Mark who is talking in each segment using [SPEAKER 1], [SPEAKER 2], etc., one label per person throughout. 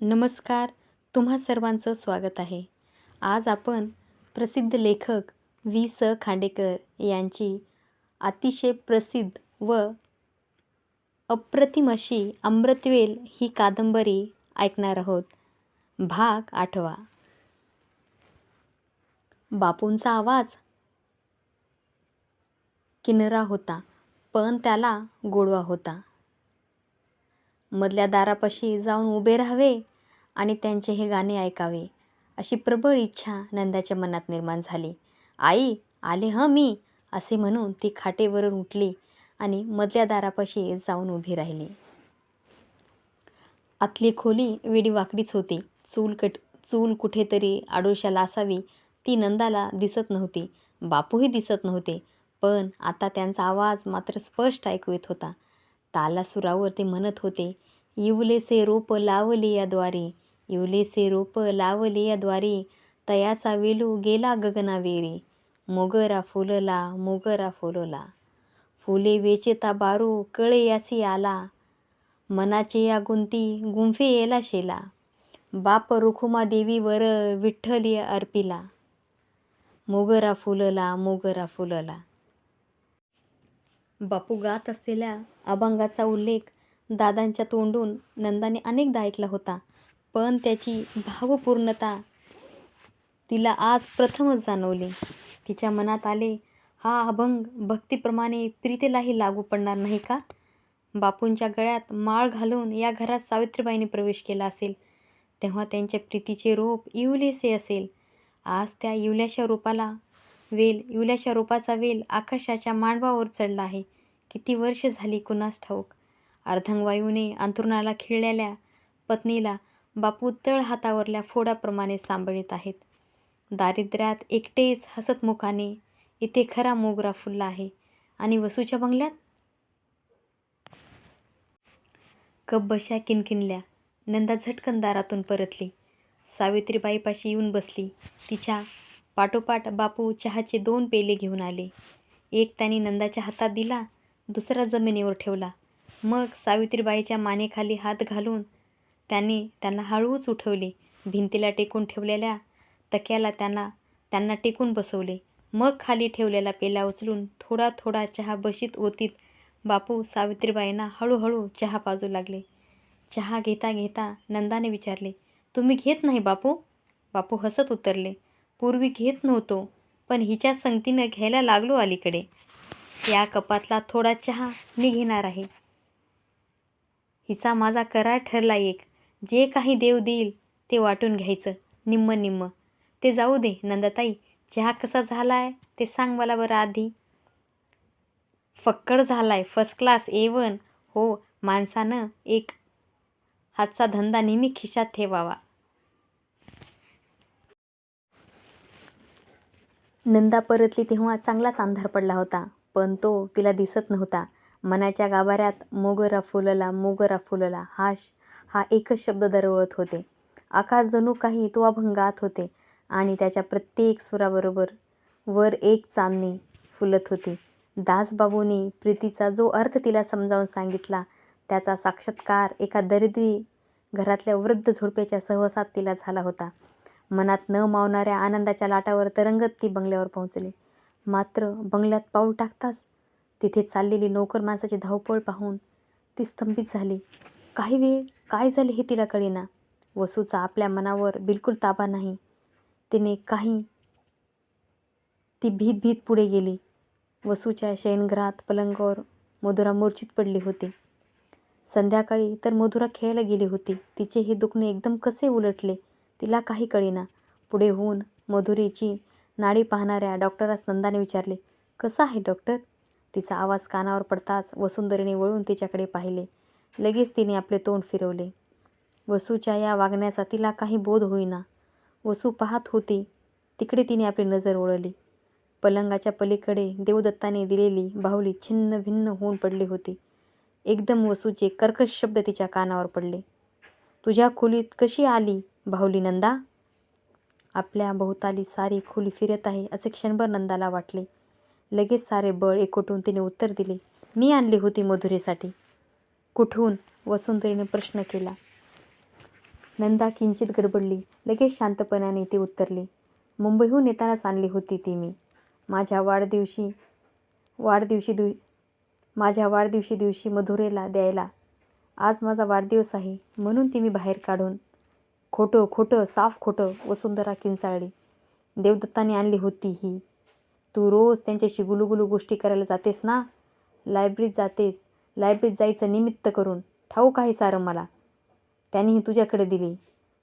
[SPEAKER 1] नमस्कार तुम्हा सर्वांचं स्वागत आहे. आज आपण प्रसिद्ध लेखक वी स. खांडेकर यांची अतिशय प्रसिद्ध व अप्रतिम अशी अमृतवेल ही कादंबरी ऐकणार आहोत. भाग आठवा. बापूंचा आवाज किनरा होता पण त्याला गोडवा होता. मधल्या दारापाशी जाऊन उभे राहावे आणि त्यांचे हे गाणे ऐकावे. अशी प्रबळ इच्छा नंदाच्या मनात निर्माण झाली. आई आले हं मी असे म्हणून ती खाटेवरून उठली आणि मधल्या दारापाशी जाऊन उभी राहिली. आतली खोली वेडीवाकडीच होती. चूल कट चूल कुठेतरी आडोशाला असावी ती नंदाला दिसत नव्हती. बापूही दिसत नव्हते पण आता त्यांचा आवाज मात्र स्पष्ट ऐकू येत होता. तालासुरावर ते म्हणत होते इवलेसे रोप लावले या द्वारे. इवलेसे रोप लावले या तयाचा वेलू गेला गगनावेरी. मोगरा फुलला मोगरा फुलला. फुले वेचेता बारू कळे यासी आला. मनाचे या गुंती गुंफे येला शेला. बाप रुखुमा देवीवर विठ्ठली अर्पिला. मोगरा फुलला मोगरा फुलला. बापू गात असलेल्या अभंगाचा उल्लेख दादांच्या तोंडून नंदाने अनेकदा ऐकला होता. पण त्याची भावपूर्णता तिला आज प्रथमच जाणवली. तिच्या मनात आले हा अभंग भक्तीप्रमाणे प्रीतेलाही लागू पडणार नाही का? बापूंच्या गळ्यात माळ घालून या घरात सावित्रीबाईंनी प्रवेश केला असेल तेव्हा त्यांच्या प्रीतीचे रूप इवलेसे असेल. आज त्या इवल्याशा रूपाला वेल इवल्याशा रूपाचा वेल आकाशाच्या मांडवावर चढला आहे. किती वर्ष झाली कुणास ठाऊक? अर्धांगवायूने अंथरुणाला खिळलेल्या पत्नीला बापू तळ हातावरल्या फोडाप्रमाणे सांभाळीत आहेत. दारिद्र्यात एकटेच हसतमुखाने इथे खरा मोगरा फुलला आहे. आणि वसूच्या बंगल्यात? कप किनकिनल्या नंदा झटकन दारातून परतली. सावित्रीबाईपाशी येऊन बसली. तिच्या पाठोपाठ बापू चहाचे दोन पेले घेऊन आले. एक त्याने नंदाच्या हातात दिला दुसरा जमिनीवर ठेवला. मग सावित्रीबाईच्या मानेखाली हात घालून त्याने त्यांना हळूच उठवले. भिंतीला टेकून ठेवलेल्या तक्याला त्यांना त्यांना टेकून बसवले. मग खाली ठेवलेला पेला उचलून थोडा थोडा चहा बशीत ओतीत बापू सावित्रीबाईंना हळूहळू चहा पाजू लागले. चहा घेता घेता नंदाने विचारले तुम्ही घेत नाही बापू? बापू हसत उतरले पूर्वी घेत नव्हतो पण हिच्या संगतीनं घ्यायला लागलो अलीकडे. या कपातला थोडा चहा मी घेणार आहे. हिचा माझा करार ठरला एक. जे काही देव देईल ते वाटून घ्यायचं. निम्म निम्म. ते जाऊ दे नंदाताई. चहा कसा झाला आहे ते सांग मला बरं आधी. फक्कड झाला आहे फर्स्ट क्लास ए वन हो माणसानं एक हातचा धंदा नेहमी खिशात ठेवावा. नंदा परतली तेव्हा चांगलाच अंधार पडला होता पण तो तिला दिसत नव्हता. मनाच्या गाभाऱ्यात मोगरा फुलला मोगरा फुलला. हा हा एकच शब्द दरवळत होते. आकाश जणू काही तो अभंगात होते आणि त्याच्या प्रत्येक सुराबरोबर वर एक चांदणी फुलत होती. दासबाबूंनी प्रीतीचा जो अर्थ तिला समजावून सांगितला त्याचा साक्षात्कार एका दरिद्री घरातल्या वृद्ध झोडप्याच्या सहवासात तिला झाला होता. मनात न मावणाऱ्या आनंदाच्या लाटावर तरंगत ती बंगल्यावर पोहोचली. मात्र बंगल्यात पाऊल टाकताच तिथे चाललेली नोकर माणसाची धावपळ पाहून ती स्तंभित झाली. काही वेळ काय झाले हे तिला कळेना. वसूचा आपल्या मनावर बिलकुल ताबा नाही. तिने काही ती भीत भीत पुढे गेली. वसूच्या शयनगृहात पलंगावर मधुरा मूर्छित पडली होती. संध्याकाळी तर मधुरा खेळायला गेली होती. तिचे हे दुखणे एकदम कसे उलटले तिला काही कळेना. पुढे होऊन मधुरीची नाडी पाहणाऱ्या डॉक्टरास नंदाने विचारले कसं आहे डॉक्टर? तिचा आवाज कानावर पडताच वसुंधरीने वळून तिच्याकडे पाहिले. लगेच तिने आपले तोंड फिरवले. वसूच्या या वागण्याचा तिला काही बोध होईना. वसू पाहत होती. तिकडे तिने आपली नजर ओळली पलंगाच्या पलीकडे देवदत्ताने दिलेली बाहुली छिन्न भिन्न होऊन पडली होती. एकदम वसूचे कर्कश शब्द तिच्या कानावर पडले. तुझ्या खोलीत कशी आली बाहुली नंदा? आपल्या भोवताली सारी खोली फिरत आहे असे क्षणभर नंदाला वाटले. लगेच सारे बळ एकवटून तिने उत्तर दिले. मी आणली होती मधुरेसाठी. कुठून? वसुंधरीने प्रश्न केला. नंदा किंचित गडबडली. लगेच शांतपणाने ती उत्तरली. मुंबईहून येतानाच आणली होती ती मी. माझ्या वाढदिवशी वाढदिवशी दिव माझ्या वाढदिवशी दिवशी मधुरेला द्यायला. आज माझा वाढदिवस आहे. म्हणून ती मी बाहेर काढून खोटं खोटं साफ खोटं वसुंधरा किंचाळली. देवदत्ताने आणली होती ही. तू रोज त्यांच्याशी गुलुगुलू गोष्टी करायला जातेस ना? लायब्ररीत जातेस. लायब्ररीत जायचं निमित्त करून. ठाऊक आहे सारं मला. त्यांनीही तुझ्याकडे दिली.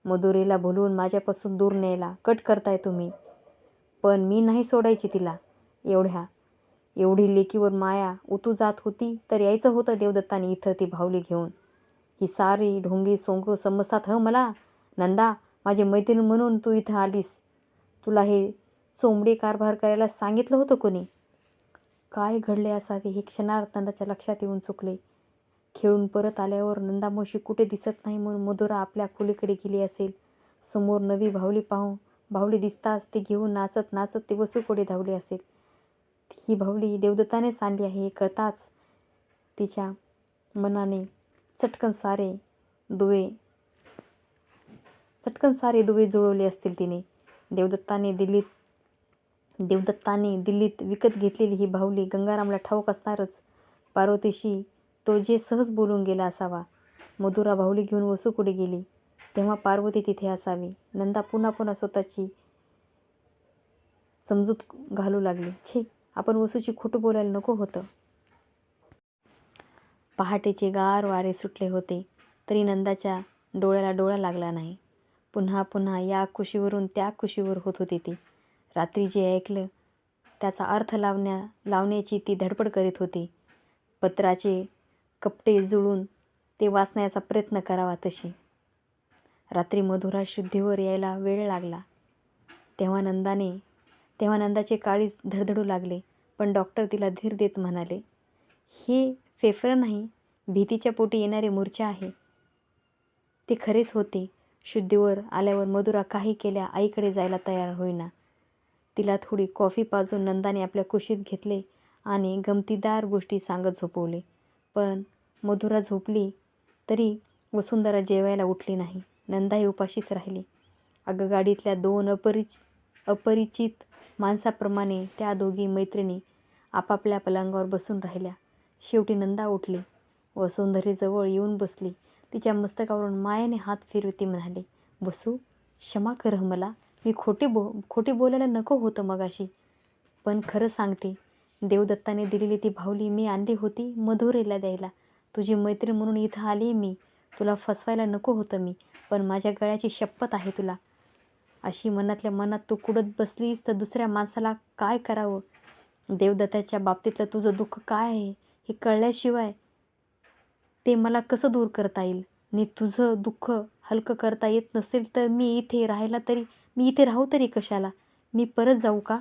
[SPEAKER 1] मधुरेला भुलवून माझ्यापासून दूर न्यायला कट करताय तुम्ही. पण मी नाही सोडायची तिला. एवढ्या. एवढी लेकीवर माया उतू जात होती तर यायचं होतं देवदत्ताने इथं ती भावली घेऊन. ही सारी ढोंगी सोंग समजतात ह मला. नंदा माझी मैत्रीण म्हणून तू इथं आलीस. तुला हे चोंबडे कारभार करायला सांगितलं होतं कोणी? काय घडले असावे हे क्षणार्थ नंदाच्या लक्षात येऊन चुकले. खेळून परत आल्यावर नंदामोशी कुठे दिसत नाही म्हणून मधुरा आपल्या खोलीकडे गेली असेल. समोर नवी भावली पाहून भावली दिसताच ती घेऊन नाचत नाचत ती वसूकडे धावली असेल. ही भावली देवदत्तानेच आणली आहे हे कळताच तिच्या मनाने चटकन सारे दुवे चटकन सारे दुवे जुळवले असतील तिने. देवदत्ताने दिल्लीत देवदत्ताने दिल्लीत विकत घेतलेली ही बाहुली गंगारामला ठाऊक असणारच. पार्वतीशी तो जे सहज बोलून गेला असावा. मधुरा बाहुली घेऊन वसूकडे गेली? तेव्हा पार्वती तिथे असावी. नंदा पुन्हा पुन्हा स्वतःची समजूत घालू लागली. छे आपण वसूची खोटं बोलायला नको होतं. पहाटेचे गार वारे सुटले होते तरी नंदाच्या डोळ्याला डोळा लागला नाही. पुन्हा पुन्हा या कुशीवरून त्या कुशीवर होत होती ती. रात्री जे ऐकलं त्याचा अर्थ लावण्या लावण्याची ती धडपड करीत होती. पत्राचे कपटे जुळून ते वाचण्याचा प्रयत्न करावा तशी. रात्री मधुरा शुद्धीवर यायला वेळ लागला. तेव्हा नंदाने तेव्हा नंदाचे काळीच धडधडू लागले पण डॉक्टर तिला धीर देत म्हणाले हे फेफरं नाही भीतीच्या पोटी येणारे मूर्छा आहे. ते खरेच होते. शुद्धीवर आल्यावर मधुरा काही केल्या आईकडे जायला तयार होईना. तिला थोडी कॉफी पाजून नंदाने आपल्या कुशीत घेतले आणि गमतीदार गोष्टी सांगत झोपवले. पण मधुरा झोपली तरी वसुंधरा जेवायला उठली नाही. नंदाही उपाशीच राहिली. अगं गाडीतल्या दोन अपरिच अपरिचित माणसाप्रमाणे त्या दोघी मैत्रिणी आपापल्या पलंगावर बसून राहिल्या. शेवटी नंदा उठली. वसुंधरेजवळ येऊन बसली. तिच्या मस्तकावरून मायाने हात फिरवती म्हणाली बसू क्षमा कर मला. मी खोटी बो खोटी बोलायला नको होतं मगाशी. पण खरं सांगते देवदत्ताने दिलेली ती भावली मी आणली होती मधुरेला द्यायला. तुझी मैत्रीण म्हणून इथं आली मी. तुला फसवायला नको होतं मी पण माझ्या गळ्याची शपथ आहे तुला. अशी मनातल्या मनात तू कुडत बसलीस तर दुसऱ्या माणसाला काय करावं? देवदत्ताच्या बाबतीतलं तुझं दुःख काय आहे हे कळल्याशिवाय ते मला कसं दूर करता येईल? नी तुझं दुःख हलकं करता येत नसेल तर मी इथे राहायला तरी मी इथे राहू तरी कशाला? मी परत जाऊ का?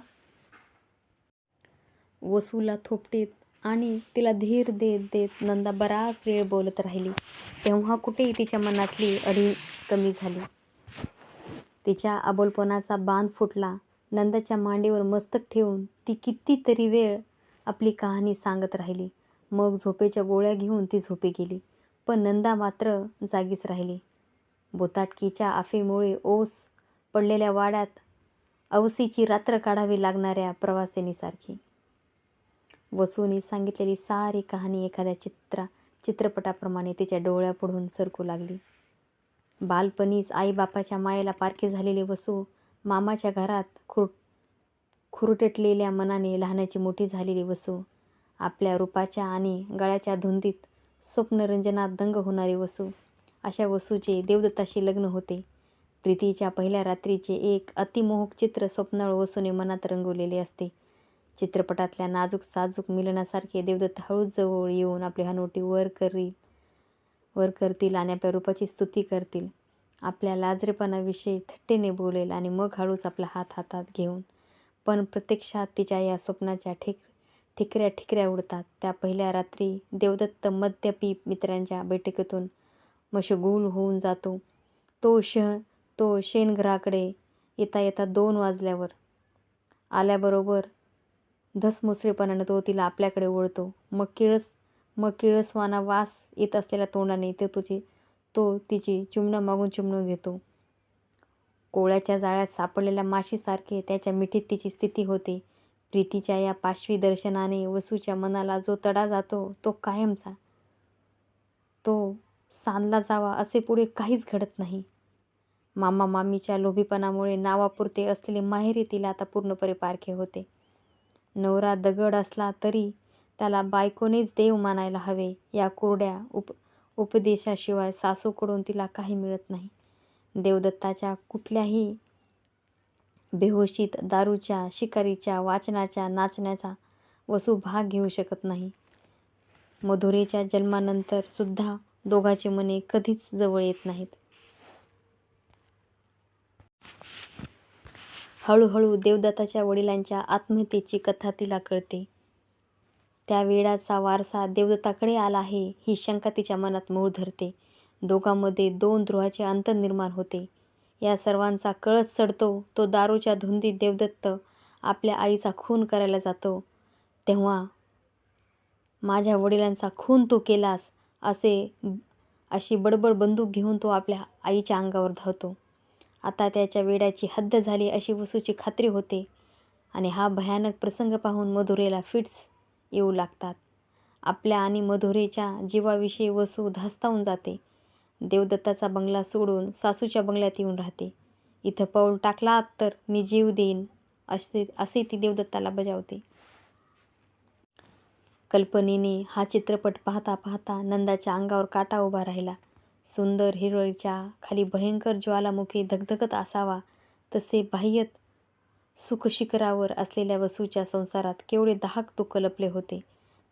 [SPEAKER 1] वसूला थोपटीत आणि तिला धीर देत देत नंदा बराच वेळ बोलत राहिली. तेव्हा कुठेही तिच्या मनातली अडी कमी झाली. तिच्या अबोलपणाचा बांध फुटला. नंदाच्या मांडीवर मस्तक ठेवून ती कितीतरी वेळ आपली कहाणी सांगत राहिली. मग झोपेच्या गोळ्या घेऊन ती झोपी गेली. पण नंदा मात्र जागीच राहिली. बोताटकीच्या आफेमुळे ओस पडलेल्या वाड्यात अवसीची रात्र काढावी लागणाऱ्या प्रवासिनीसारखी. वसूने सांगितलेली सारी कहाणी एखाद्या चित्रा चित्रपटाप्रमाणे तिच्या डोळ्यापुढून सरकू लागली. बालपणीच आईबापाच्या मायेला पारखी झालेली वसू मामाच्या घरात खुर खुरटटलेल्या मनाने लहानाची मोठी झालेली वसू आपल्या रूपाच्या आणि गळ्याच्या धुंदीत स्वप्नरंजनात दंग होणारी वसू अशा वसूचे देवदत्ताशी लग्न होते. प्रीतीच्या पहिल्या रात्रीचे एक अतिमोहक चित्र स्वप्नाळ वसूने मनात रंगवलेले असते. चित्रपटातल्या नाजूक साजूक मिलनासारखे देवदत्त हळूच जवळ येऊन आपली हनोटी वर करील वर करतील आणि आपल्या रूपाची स्तुती करतील. आपल्या लाजरेपणाविषयी थट्टेने बोलेल आणि मग हळूच आपला हात हातात घेऊन पण प्रत्यक्षात तिच्या या स्वप्नाच्या ठिक ठिकऱ्या ठिकऱ्या उडतात. त्या पहिल्या रात्री देवदत्त मद्यपी मित्रांच्या बैठकीतून मशगूल होऊन जातो. तो शह तो शेणघराकडे येता येता दोन वाजल्यावर आल्याबरोबर धसमुसळेपणानं तो तिला आपल्याकडे ओढतो. मग किळस मग किळसवाना वास येत असलेल्या तोंडाने ते तुझी तो तिची चुमणं मागून चुंबनं घेतो. कोळ्याच्या जाळ्यात सापडलेल्या माशीसारखे त्याच्या मिठीत तिची स्थिती होते. प्रीतीच्या या पाशवी दर्शनाने वसूच्या मनाला जो तडा जातो तो कायमचा. तो सांधला जावा असे पुढे काहीच घडत नाही. मामा मामीच्या लोभीपणामुळे नावापुरते असलेले माहेरी तिला आता पूर्णपणे पारखे होते. नवरा दगड असला तरी त्याला बायकोनेच देव मानायला हवे या कोरड्या उप उपदेशाशिवाय सासूकडून तिला काही मिळत नाही. देवदत्ताच्या कुठल्याही बेहोशीत दारूच्या शिकारीच्या वाचनाच्या नाचण्याचा वसू भाग घेऊ शकत नाही. मधुरेच्या जन्मानंतर सुद्धा दोघांची मने कधीच जवळ येत नाहीत. हळूहळू देवदत्ताच्या वडिलांच्या आत्महत्येची कथा तिला कळते. त्या वेळाचा वारसा देवदत्ताकडे आला आहे ही शंका तिच्या मनात मूळ धरते. दोघांमध्ये दोन ध्रुवाचे अंतर निर्माण होते. या सर्वांचा कळस चढतो तो दारूच्या धुंदीत देवदत्त आपल्या आईचा खून करायला जातो. तेव्हा माझ्या वडिलांचा खून तू केलास असे अशी बडबड बंदूक घेऊन तो आपल्या आईच्या अंगावर धावतो. आता त्याच्या वेड्याची हद्द झाली अशी वसूची खात्री होते. आणि हा भयानक प्रसंग पाहून मधुरेला फिट्स येऊ लागतात. आपल्या आणि मधुरेच्या जीवाविषयी वसू धास्तावून जाते. देवदत्ताचा बंगला सोडून सासूच्या बंगल्यात येऊन राहते. इथं पाऊल टाकलात तर मी जीव देईन असे असे ती देवदत्ताला बजावते. कल्पनेने हा चित्रपट पाहता पाहता नंदाच्या अंगावर काटा उभा राहिला. सुंदर हिरवळीच्या खाली भयंकर ज्वालामुखी धगधगत असावा तसे बाह्यत सुखशिखरावर असलेल्या वसूच्या संसारात केवढे दाहक दुःख लपले होते.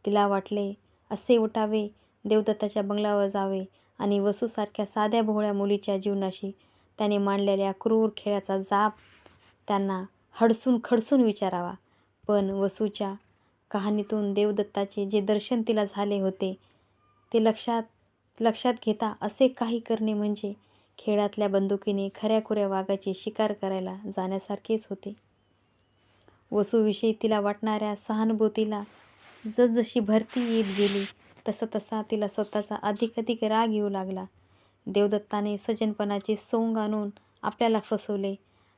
[SPEAKER 1] तिला वाटले असे उठावे देवदत्ताच्या बंगल्यावर जावे आणि वसूसारख्या साध्या भोळ्या मुलीच्या जीवनाशी त्याने मांडलेल्या क्रूर खेळाचा जाप त्यांना हडसून खडसून विचारावा. पण वसूच्या कहाणीतून देवदत्ताचे जे दर्शन तिला झाले होते ते लक्षात लक्षात घेता असे काही करणे म्हणजे खेळातल्या बंदुकीने खऱ्याखुऱ्या वाघाची शिकार करायला जाण्यासारखेच होते. वसूविषयी तिला वाटणाऱ्या सहानुभूतीला जसजशी भरती येत गेली तसं तसा तिला स्वतःचा अधिक अधिक राग येऊ लागला. देवदत्ताने सज्जनपणाचे सोंग आणून आपल्याला फसवले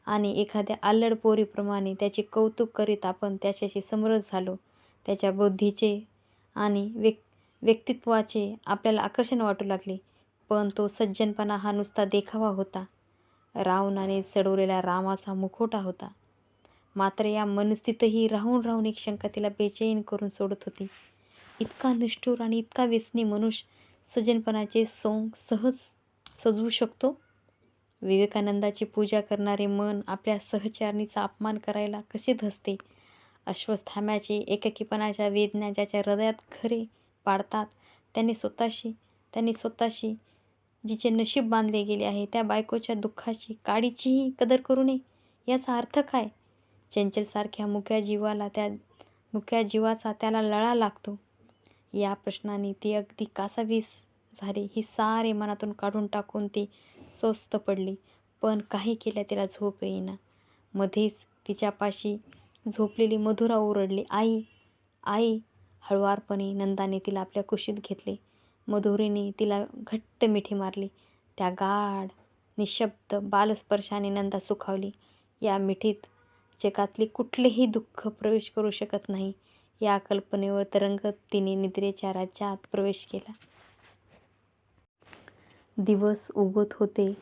[SPEAKER 1] आणि एखाद्या आल्लड पोरीप्रमाणे त्याचे कौतुक करीत आपण त्याच्याशी समरस झालो. त्याच्या बुद्धीचे आणि व्यक्ती व्यक्तित्वाचे आपल्याला आकर्षण वाटू लागले पण तो सज्जनपणा हा नुसता देखावा होता. रावणाने चढवलेला रामाचा मुखोटा होता. मात्र या मनस्थितही राहून राहून एक शंका तिला बेचैन करून सोडत होती. इतका निष्ठुर आणि इतका व्यसनी मनुष्य सज्जनपणाचे सोंग सहज सजवू शकतो? विवेकानंदाची पूजा करणारे मन आपल्या सहचारणीचा अपमान करायला कसे धसते? अश्वस्थाम्याचे एकाकीपणाच्या वेदना ज्याच्या हृदयात खरे पाडतात. त्यांनी स्वतःशी त्यांनी स्वतःशी जिचे नशीब बांधले गेले आहे त्या बायकोच्या दुःखाची काडीचीही कदर करू नये याचा अर्थ काय? चंचलसारख्या मुक्या जीवाला त्या मुक्या जीवाचा त्याला लळा लागतो. या प्रश्नाने ती अगदी कासावीस झाली. ही सारे मनातून काढून टाकून ती स्वस्त पडली. पण काही केल्या तिला झोप येईना. मध्येच तिच्यापाशी झोपलेली मधुरा ओरडली आई आई हळुवारपणे नंदाने तिला आपल्या कुशीत घेतले. मधुरीने तिला घट्ट मिठी मारली. त्या गाढ निशब्द बालस्पर्शाने नंदा सुखावली. या मिठीत जगातले कुठलेही दुःख प्रवेश करू शकत नाही. या कल्पनेवर तरंगत तिने निद्रेच्या राज्यात प्रवेश केला. दिवस उगवत होते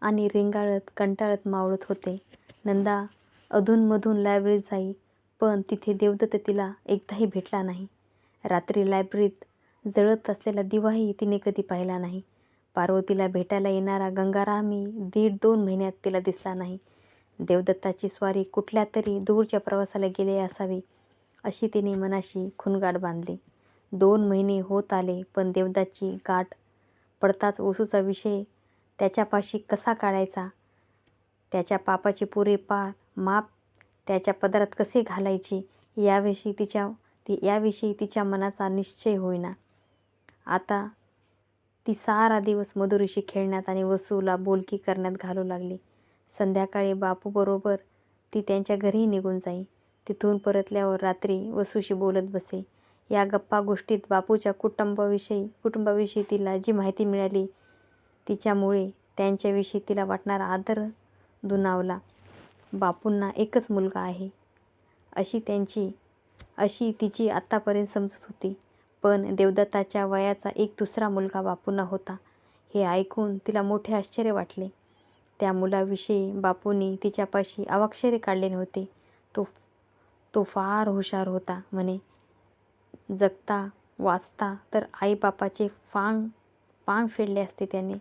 [SPEAKER 1] आणि रेंगाळत कंटाळत मावळत होते. नंदा अधूनमधून लायब्ररीत जाई. पण तिथे देवदत्त तिला एकदाही भेटला नाही. रात्री लायब्ररीत जळत असलेला दिवाही तिने कधी पाहिला नाही. पार्वतीला भेटायला येणारा गंगारामही दीड दोन महिन्यात तिला दिसला नाही. देवदत्ताची स्वारी कुठल्या तरी दूरच्या प्रवासाला गेले असावी अशी तिने मनाशी खुणगाठ बांधली. दोन महिने होत आले पण देवदाची गाठ पडताच ओसूचा विषय त्याच्यापाशी कसा काढायचा? त्याच्या पापाचे पुरेपार माप त्याच्या पदरात कसे घालायचे याविषयी तिच्या ती याविषयी तिच्या मनाचा निश्चय होईना. आता ती सारा दिवस मधुरीशी खेळण्यात आणि वसूला बोलकी करण्यात घालू लागली. संध्याकाळी बापूबरोबर ती त्यांच्या घरीही निघून जाई. तिथून परतल्यावर रात्री वसूशी बोलत बसे. या गप्पा गोष्टीत बापूच्या कुटुंबाविषयी कुटुंबाविषयी तिला जी माहिती मिळाली तिच्यामुळे त्यांच्याविषयी तिला वाटणारा आदर दुनावला बापूंना एकच मुलगा आहे, अशी त्यांची अशी तिची आत्तापर्यंत समजत होती. पण देवदत्ताच्या वयाचा एक दुसरा मुलगा बापूंना होता, हे ऐकून तिला मोठे आश्चर्य वाटले. त्या मुलाविषयी बापूंनी तिच्यापाशी अवाक्षरे काढले नव्हते. तो तो फार हुशार होता म्हणे. जगता वाचता तर आईबापाचे फांग पांग फेडले असते त्याने.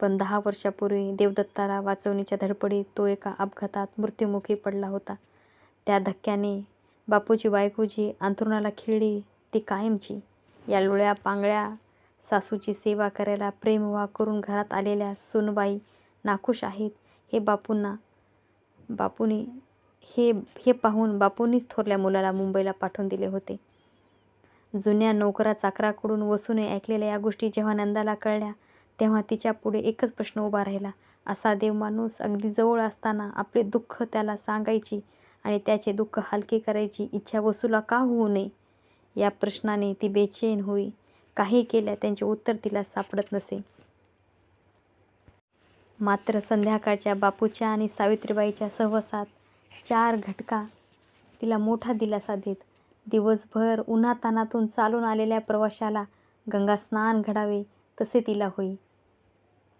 [SPEAKER 1] पण दहा वर्षापूर्वी देवदत्ताला वाचवण्याच्या धडपडीत तो एका अपघातात मृत्युमुखी पडला होता. त्या धक्क्याने बापूची बायकोजी अंथरुणाला खिळली ती कायमची. या लुळ्या-पांगळ्या सासूची सेवा करायला प्रेमविवाह करून घरात आलेल्या सुनबाई नाखुश आहेत हे बापूंना बापूने हे हे पाहून बापूंनीच थोरल्या मुलाला मुंबईला पाठवून दिले होते. जुन्या नोकरा-चाकराकडून वसूने ऐकलेल्या या गोष्टी जेव्हा नंदाला कळल्या तेव्हा तिच्यापुढे एकच प्रश्न उभा राहिला. असा देवमाणूस अगदी जवळ असताना आपले दुःख त्याला सांगायची आणि त्याचे दुःख हलके करायची इच्छा वसूला का होऊ नये? या प्रश्नाने ती बेचैन होई. काही केल्या त्यांचे उत्तर तिला सापडत नसे. मात्र संध्याकाळच्या बापूच्या आणि सावित्रीबाईच्या सहवासात चार घटका तिला मोठा दिलासा देत. दिवसभर उन्हातानातून चालून आलेल्या प्रवाशाला गंगास्नान घडावे तसे तिला होई.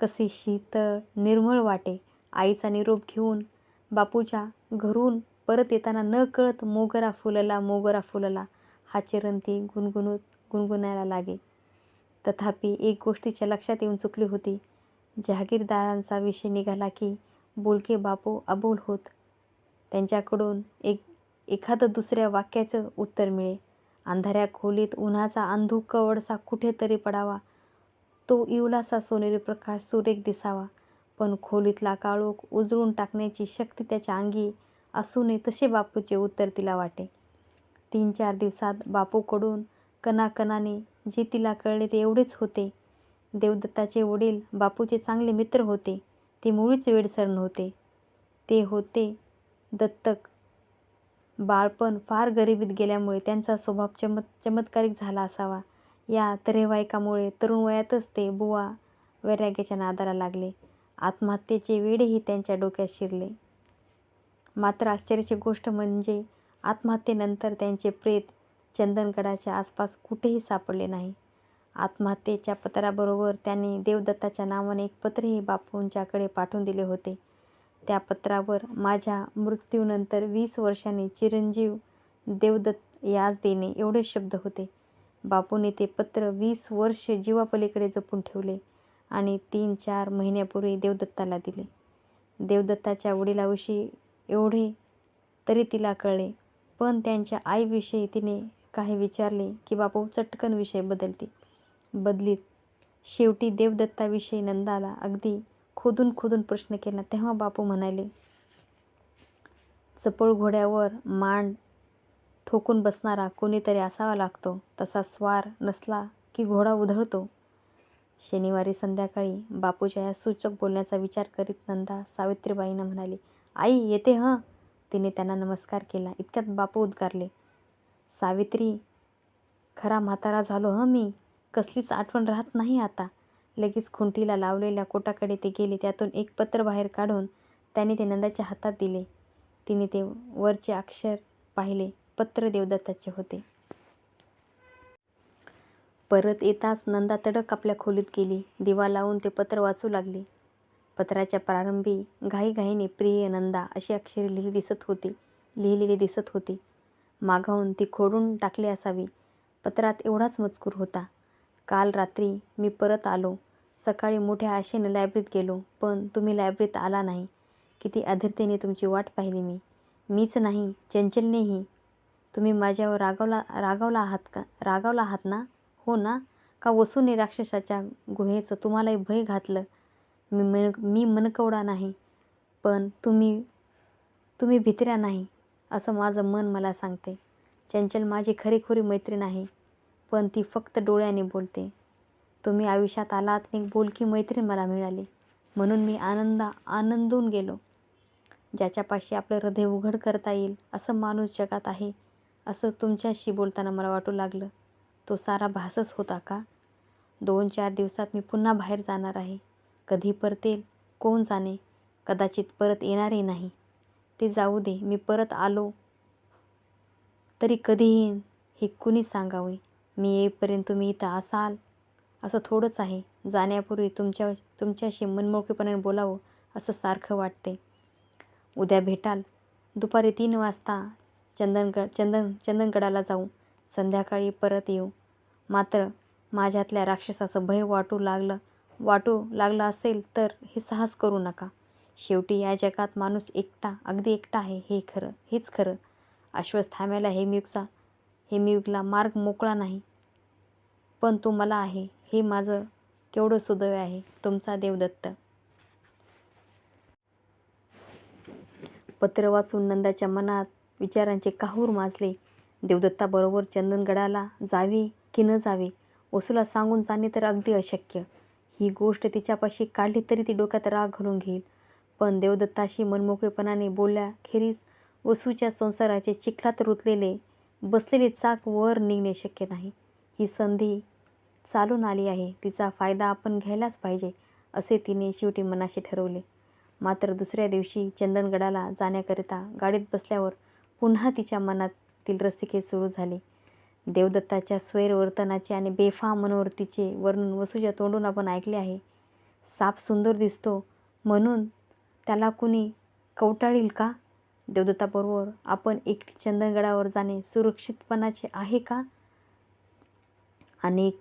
[SPEAKER 1] कसे शीतळ, निर्मळ वाटे. आईचा निरोप घेऊन बापूच्या घरून परत येताना न कळत मोगरा फुलला, मोगरा फुलला हा चिरंती गुणगुणत गुणगुणायला लागे. तथापि एक गोष्ट तिच्या लक्षात येऊन चुकली होती. जहागीरदारांचा विषय निघाला की बोलके बापू अबोल होत. त्यांच्याकडून एक एखादं दुसऱ्या वाक्याचं उत्तर मिळे. अंधाऱ्या खोलीत उन्हाचा अंधुक कवडसा कुठेतरी पडावा. तो इवलासा सोनेरी प्रकाश सुरेख दिसावा. पण खोलीतला काळोख उजळून टाकण्याची शक्ती त्याच्या अंगी असू नये तसे बापूचे उत्तर तिला वाटे. तीन चार दिवसात बापूकडून कणाकणाने जे तिला कळले ते एवढेच होते. देवदत्ताचे वडील बापूचे चांगले मित्र होते. ते मुळीच वेडसर नव्हते. ते होते दत्तक. बाळपण फार गरिबीत गेल्यामुळे त्यांचा स्वभाव चमत् चमत्कारिक झाला असावा. या तरेवाईकामुळे तरुण वयातच ते बुवा वैराग्याच्या नादाला लागले. आत्महत्येचे वेडही त्यांच्या डोक्यात शिरले. मात्र आश्चर्याची गोष्ट म्हणजे आत्महत्येनंतर त्यांचे प्रेत चंदनगडाच्या आसपास कुठेही सापडले नाही. आत्महत्येच्या पत्राबरोबर त्यांनी देवदत्ताच्या नावाने एक पत्रही बापूंच्याकडे पाठवून दिले होते. त्या पत्रावर माझ्या मृत्यूनंतर वीस वर्षांनी चिरंजीव देवदत्त याच देणे एवढे शब्द होते. बापूने ते पत्र वीस वर्षे जीवापलीकडे जपून ठेवले आणि तीन चार महिन्यापूर्वी देवदत्ताला दिले. देवदत्ताच्या वडिलाविषयी एवढे तरी तिला कळले. पण त्यांच्या आईविषयी तिने काही विचारले की बापू चटकन विषय बदलते बदलीत. शेवटी देवदत्ताविषयी नंदाला अगदी खोदून खोदून प्रश्न केला तेव्हा बापू म्हणाले. चपळ घोड्यावर मांड ठोकून बसणारा कोणीतरी असावा लागतो. तसा स्वार नसला की घोडा उधळतो. शनिवारी संध्याकाळी बापूच्या या सूचक बोलण्याचा विचार करीत नंदा सावित्रीबाईंना म्हणाली. आई येते हं. तिने त्यांना नमस्कार केला. इतक्यात बापू उद्गारले. सावित्री, खरा म्हातारा झालो हं मी. कसलीच आठवण राहत नाही आता. लगेच खुंटीला लावलेल्या कोटाकडे ते गेले. त्यातून एक पत्र बाहेर काढून त्याने ते नंदाच्या हातात दिले. तिने ते वरचे अक्षर पाहिले. पत्र देवदत्ताचे होते. परत येताच नंदा तडक आपल्या खोलीत गेली. दिवा लावून ते पत्र वाचू लागली. पत्राच्या प्रारंभी घाईघाईने प्रिय नंदा अशी अक्षरे लिहिली दिसत होती लिहिलेली दिसत होती. मागाहून ती खोडून टाकली असावी. पत्रात एवढाच मजकूर होता. काल रात्री मी परत आलो. सकाळी मोठ्या आशेने लायब्ररीत गेलो. पण तुम्ही लायब्ररीत आला नाही. किती अधीरतेने तुमची वाट पाहिली मी. मीच नाही, चंचलनेही. तुम्ही माझ्यावर रागावला रागावला आहात का रागावला आहात ना? हो ना? का वसूने राक्षसाच्या गुहेचं तुम्हालाही भय घातलं? मी मन मी मनकवडा नाही. पण तुम्ही तुम्ही भित्र्या नाही, असं माझं मन मला सांगते. चंचल माझी खरीखुरी मैत्रीण आहे. पण ती फक्त डोळ्याने बोलते. तुम्ही आयुष्यात आलात आणि एक बोलकी मैत्रीण मला मिळाली. म्हणून मी आनंदा आनंदून गेलो. ज्याच्यापाशी आपलं हृदय उघड करता येईल असं माणूस जगात आहे असं तुमच्याशी बोलताना मला वाटू लागलं. तो सारा भासच होता का? दोन चार दिवसात मी पुन्हा बाहेर जाणार आहे. कधी परतेल? कोण जाणे? कदाचित परत येणारही नाही. ते जाऊ दे मी परत आलो. तरी कधी येईन हे कुणी सांगावे? मी येईपर्यंत तुम्ही इथं असाल? असं थोडंच आहे. जाण्यापूर्वी तुमच्या तुमच्याशी मनमोकळेपणाने बोलावं असं सारखं वाटते. उद्या भेटाल. दुपारी तीन वाजता चंदनगड चंदन चंदनगडाला जाऊ संध्याकाळी परत येऊ. मात्र माझ्यातल्या राक्षसाचं भय वाटू लागलं वाटू लागलं असेल तर हे साहस करू नका. शेवटी या जगात माणूस एकटा अगदी एकटा आहे हे खरं हेच खरं. अश्वस्थाम्याला हे मिगचा हे मिगला मार्ग मोकळा नाही. पण तो मला आहे हे माझं केवढं सुदैव आहे तुमचा देवदत्त. पत्र वाचून नंदाच्या मनात विचारांचे काहूर माजले. देवदत्ताबरोबर चंदनगडाला जावे की न जावे वसूला सांगून जाणे तर अगदी अशक्य. ही गोष्ट तिच्यापाशी काढली तरी ती डोक्यात राग घालून घेईल. पण देवदत्ताशी मनमोकळेपणाने बोलल्याखेरीज वसूच्या संसाराचे चिखलात रुतलेले बसलेले चाक वर निघणे शक्य नाही. ही संधी चालून आली आहे. तिचा फायदा आपण घ्यायलाच पाहिजे असे तिने शेवटी मनाशी ठरवले. मात्र दुसऱ्या दिवशी चंदनगडाला जाण्याकरिता गाडीत बसल्यावर पुन्हा तिच्या मनातील रसिके सुरू झाले. देवदत्ताच्या स्वैरवर्तनाचे आणि बेफाम मनोवृत्तीचे वर्णन वसूच्या तोंडून आपण ऐकले आहे. साप सुंदर दिसतो म्हणून त्याला कुणी कवटाळील का? देवदत्ताबरोबर आपण एकटी चंदनगडावर जाणे सुरक्षितपणाचे आहे का? अनेक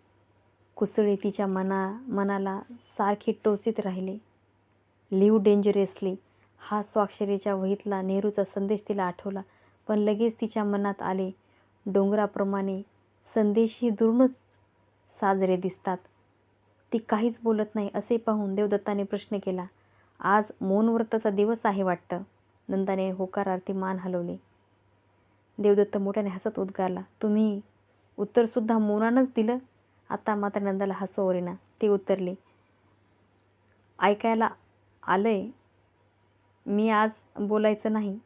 [SPEAKER 1] कुसळे तिच्या मना मनाला सारखी टोचीत राहिले. लिव्ह डेंजरसली हा स्वाक्षरीच्या वहीतला नेहरूचा संदेश तिला आठवला. पण लगेच तिच्या मनात आले. डोंगराप्रमाणे संदेशही दुरूनच साजरे दिसतात. ती काहीच बोलत नाही असे पाहून देवदत्ताने प्रश्न केला. आज मौनव्रताचा दिवस आहे वाटतं. नंदाने होकारार्थी मान हलवले. देवदत्त मोठ्याने हसत उद्गारला तुम्ही उत्तरसुद्धा मौनानंच दिलं आता मात्र नंदाला हसू ओरेना ते उत्तरले ऐकायला आलं आहे मी आज बोलायचं नाही.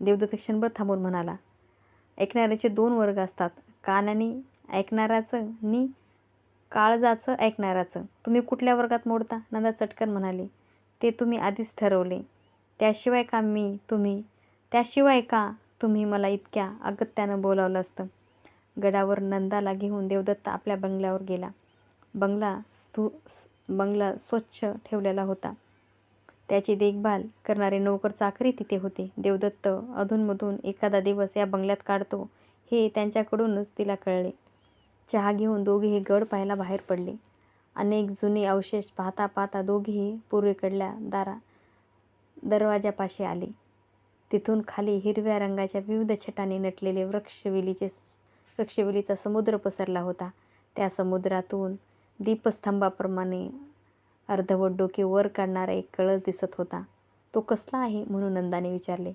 [SPEAKER 1] देवदत्त क्षणभर थांबून म्हणाला ऐकणाऱ्याचे दोन वर्ग असतात कानाने ऐकणाऱ्याचं नि काळजाचं ऐकणाऱ्याचं. तुम्ही कुठल्या वर्गात मोडता? नंदा चटकन म्हणाले ते तुम्ही आधीच ठरवले. त्याशिवाय का मी तुम्ही? त्याशिवाय का तुम्ही मला इतक्या अगत्यानं बोलावलं असतं? गडावर नंदाला घेऊन देवदत्त आपल्या बंगल्यावर गेला. बंगला सु बंगला स्वच्छ ठेवलेला होता. त्याची देखभाल करणारे नोकर चाकरी तिथे होते. देवदत्त अधूनमधून एखादा दिवस या बंगल्यात काढतो. हे त्यांच्याकडूनच तिला कळले. चहा घेऊन दोघेही गड पाहायला बाहेर पडले. अनेक जुने अवशेष पाहता पाहता दोघेही पूर्वेकडल्या दारा दरवाजापाशी आले. तिथून खाली हिरव्या रंगाच्या विविध छटाने नटलेले वृक्षवेलीचे वृक्षवेलीचा समुद्र पसरला होता. त्या समुद्रातून दीपस्तंभाप्रमाणे अर्धवट डोके वर काढणारा एक कळस दिसत होता. तो कसला आहे म्हणून नंदाने विचारले.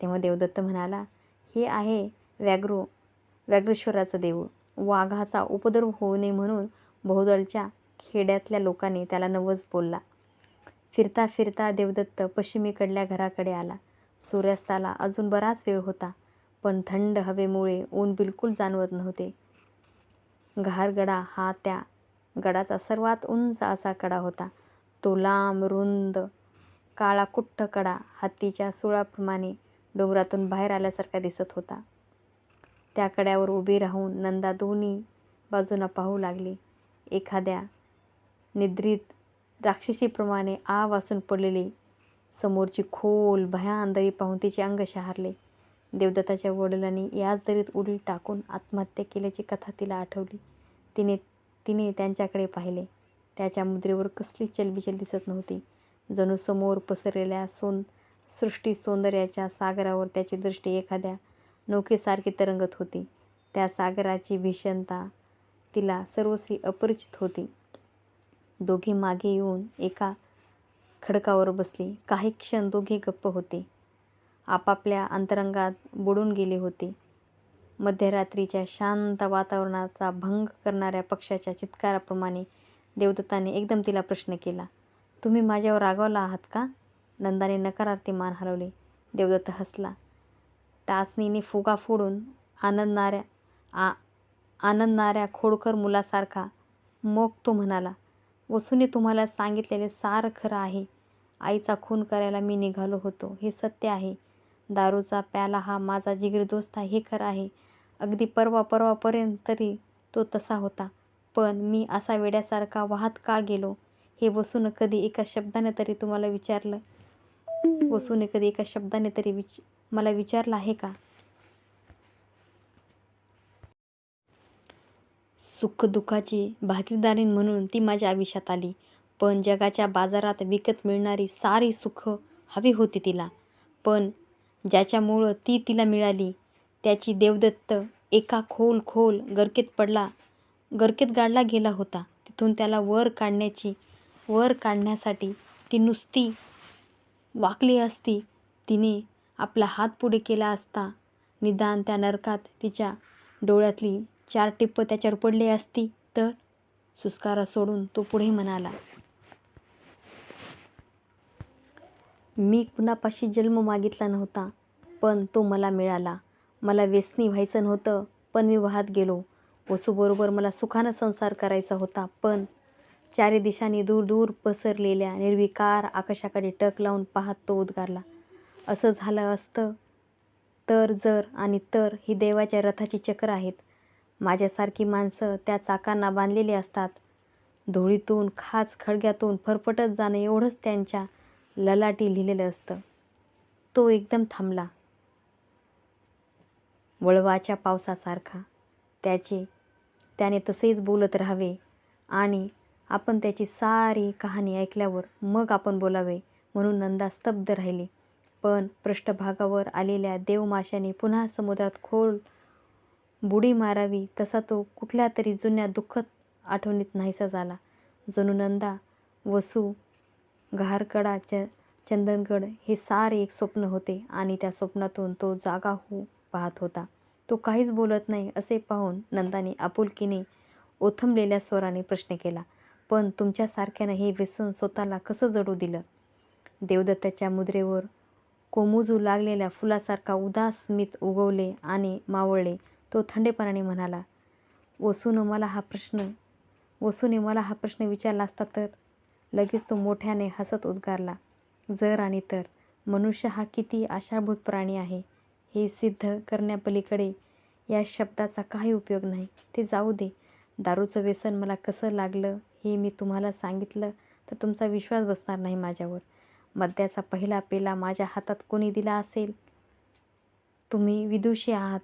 [SPEAKER 1] तेव्हा देवदत्त म्हणाला हे आहे व्याघ्रो व्याघ्रेश्वराचं देऊळ. वाघाचा उपद्रव होऊ नये म्हणून बहुदलच्या खेड्यातल्या लोकांनी त्याला नवस बोलला. फिरता फिरता देवदत्त पश्चिमेकडल्या घराकडे आला. सूर्यास्ताला अजून बराच वेळ होता पण थंड हवेमुळे ऊन बिलकुल जाणवत नव्हते. घारगडा हा त्या गडाचा सर्वात उंच असा कडा होता. तो लांब रुंद काळा कुठ्ठ कडा हत्तीच्या सुळाप्रमाणे डोंगरातून बाहेर आल्यासारखा दिसत होता. त्या कड्यावर उभी राहून नंदा दोन्ही बाजूंना पाहू लागली. एखाद्या निद्रित राक्षसीप्रमाणे आ वासून पडलेली समोरची खोल भयान दरी पाहून तिचे अंग शहारले. देवदत्ताच्या वडिलांनी याच दरीत उडी टाकून आत्महत्या केल्याची कथा तिला आठवली. तिने तिने त्यांच्याकडे पाहिले. त्याच्या मुद्रेवर कसली चलबिचल दिसत नव्हती. जणू समोर पसरलेल्या सोन सृष्टी सौंदर्याच्या सागरावर त्याची दृष्टी एखाद्या नौकेसारखी तरंगत होती. त्या सागराची भीषणता तिला सर्वस्वी अपरिचित होती. दोघे मागे येऊन एका खडकावर बसले. काही क्षण दोघे गप्प होते. आपापल्या अंतरंगात बुडून गेले होते. मध्यरात्रीच्या शांत वातावरणाचा भंग करणाऱ्या पक्षाच्या चित्काराप्रमाणे देवदत्ताने एकदम तिला प्रश्न केला तुम्ही माझ्यावर रागावला आहात का? नंदाने नकारार्थी मान हलवले. देवदत्त हसला. टाचणीने फुगा फोडून आनंदणाऱ्या आ आनंदणाऱ्या खोडकर मुलासारखा मग तो म्हणाला वसूने तुम्हाला सांगितलेले सारं खरं आहे. आईचा खून करायला मी निघालो होतो. हे सत्य आहे. दारूचा प्याला हा माझा जिगरी दोस्त आहे. हे खरं आहे. अगदी परवा परवापर्यंत तरी तो तसा होता. पण मी असा वेड्यासारखा वाहत का गेलो हे वसून कधी एका शब्दाने तरी तुम्हाला विचारलं? वसूने कधी एका शब्दाने तरी विच मला विचारलं आहे का? सुखदुःखाची भागीदारी म्हणून ती माझ्या आयुष्यात आली. पण जगाच्या बाजारात विकत मिळणारी सारी सुख हवी होती तिला. पण ज्याच्यामुळं ती तिला मिळाली त्याची देवदत्त एका खोल खोल गरकेत पडला गरकेत गाडला गेला होता. तिथून त्याला वर काढण्याची वर काढण्यासाठी ती नुसती वाकली असती. तिने आपला हात पुढे केला असता. निदान त्या नरकात तिच्या डोळ्यातली चार टिप्प त्याच्यावर पडली असती तर सुस्कारा सोडून तो पुढे म्हणाला मी कुणापाशी जन्म मागितला नव्हता पण तो मला मिळाला. मला व्यसनी व्हायचं नव्हतं पण मी वाहत गेलो. वसूबरोबर मला सुखानं संसार करायचा होता पण चारी दिशांनी दूर दूर पसरलेल्या निर्विकार आकाशाकडे टक लावून पाहत तो उद्गारला असं झालं असतं? तर जर आणि तर ही देवाच्या रथाची चक्र आहेत. माझ्यासारखी माणसं त्या चाकांना बांधलेली असतात. धुळीतून खाच खळग्यातून फरफटत जाणं एवढंच त्यांच्या ललाटी लिहिलेलं असतं. तो एकदम थांबला. वळवाच्या पावसासारखा. त्याचे त्याने तसेच बोलत राहावे आणि आपण त्याची सारी कहाणी ऐकल्यावर मग आपण बोलावे म्हणून नंदा स्तब्ध राहिली. पण पृष्ठभागावर आलेल्या देवमाशाने पुन्हा समुद्रात खोल बुडी मारावी तसा तो कुठल्या तरी जुन्या दुःखद आठवणीत नाहीसा झाला. जणू नंदा वसू घारकडा च चंदनगड हे सारे एक स्वप्न होते आणि त्या स्वप्नातून तो जागा होऊ पाहत होता. तो काहीच बोलत नाही असे पाहून नंदाने आपुलकीने ओथंबलेल्या स्वराने प्रश्न केला पण तुमच्यासारख्यानं हे व्यसन स्वतःला कसं जडू दिलं देवदत्ताच्या मुद्रेवर कोमुजू लागलेल्या फुलासारखा उदास स्मित उगवले आणि मावळले. तो थंडेपणाने म्हणाला वसून मला हा प्रश्न वसूने मला हा प्रश्न विचारला असता तर? लगेच तो मोठ्याने हसत उद्गारला जर आणि तर मनुष्य हा किती आशाभूत प्राणी आहे हे सिद्ध करण्यापलीकडे या शब्दाचा काही उपयोग नाही. ते जाऊ दे. दारूचं व्यसन मला कसं लागलं हे मी तुम्हाला सांगितलं तर तुमचा विश्वास बसणार नाही माझ्यावर. मद्याचा पहिला पेला माझ्या हातात कोणी दिला असेल? तुम्ही विदुषी आहात.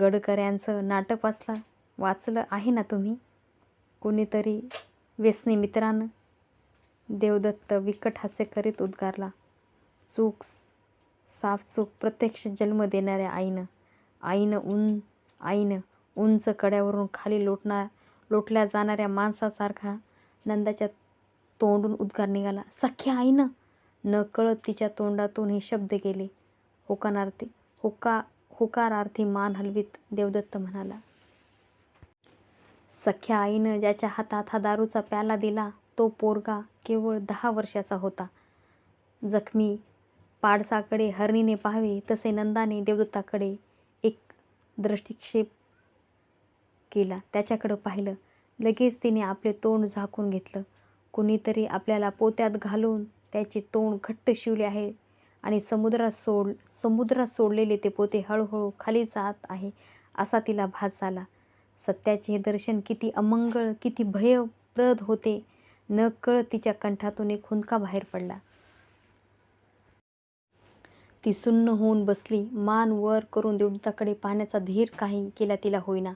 [SPEAKER 1] गडकऱ्यांचं नाटक वाचला. वाचलं आहे ना तुम्ही? कोणीतरी व्यसनी मित्रानं देवदत्त विकट हास्य करीत उद्गारला. चूक साफ प्रत्यक्ष जन्म देणाऱ्या आईनं. आईनं ऊन आईनं उंच कड्यावरून खाली लोटणार लोटल्या जाणाऱ्या माणसासारखा नंदाच्या तोंडून उद्गार निघाला. सख्या आईनं! न कळत तिच्या तोंडातून हे शब्द गेले. होकारार्थी होका होकारार्थी मान हलवीत देवदत्त म्हणाला. सख्या आईनं ज्याच्या हातात हा दारूचा प्याला दिला तो पोरगा केवळ दहा वर्षाचा होता. जखमी पाडसाकडे हरणीने पाहावे तसे नंदाने देवदत्ताकडे एक दृष्टिक्षेप केला. त्याच्याकडं पाहिलं लगेच तिने आपले तोंड झाकून घेतलं. कुणीतरी आपल्याला पोत्यात घालून त्याचे तोंड घट्ट शिवले आहे आणि समुद्रात सोड समुद्रात सोडलेले ते पोते हळूहळू खाली जात आहे असा तिला भास झाला. सत्याचे हे दर्शन किती अमंगळ किती भयप्रद होते. न कळत तिच्या कंठातून एक हुंदका बाहेर पडला. ती सुन्न होऊन बसली. मान वर करून देवदत्ताकडे पाहण्याचा धीर काही केला तिला होईना.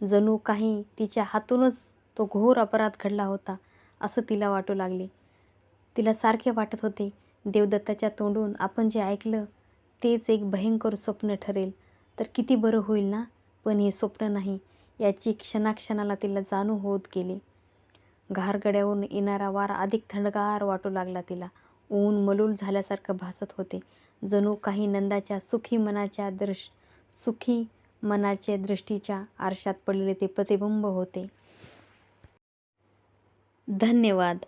[SPEAKER 1] जणू काही तिच्या हातूनच तो घोर अपराध घडला होता असं तिला वाटू लागले. तिला सारखे वाटत होते देवदत्ताच्या तोंडून आपण जे ऐकलं तेच एक भयंकर स्वप्न ठरेल. तर किती बरं होईल ना? पण हे स्वप्न नाही याची क्षणाक्षणाला तिला जाणू होत गेली. घारगड्यावरून येणारा वारा अधिक थंडगार वाटू लागला तिला. ऊन मलूल झाल्यासारखं भासत होते. जणू काही नंदाच्या सुखी मनाच्या दृश सुखी मनाच्या दृष्टीच्या आरशात पडलेले ते प्रतिबिंब होते. धन्यवाद.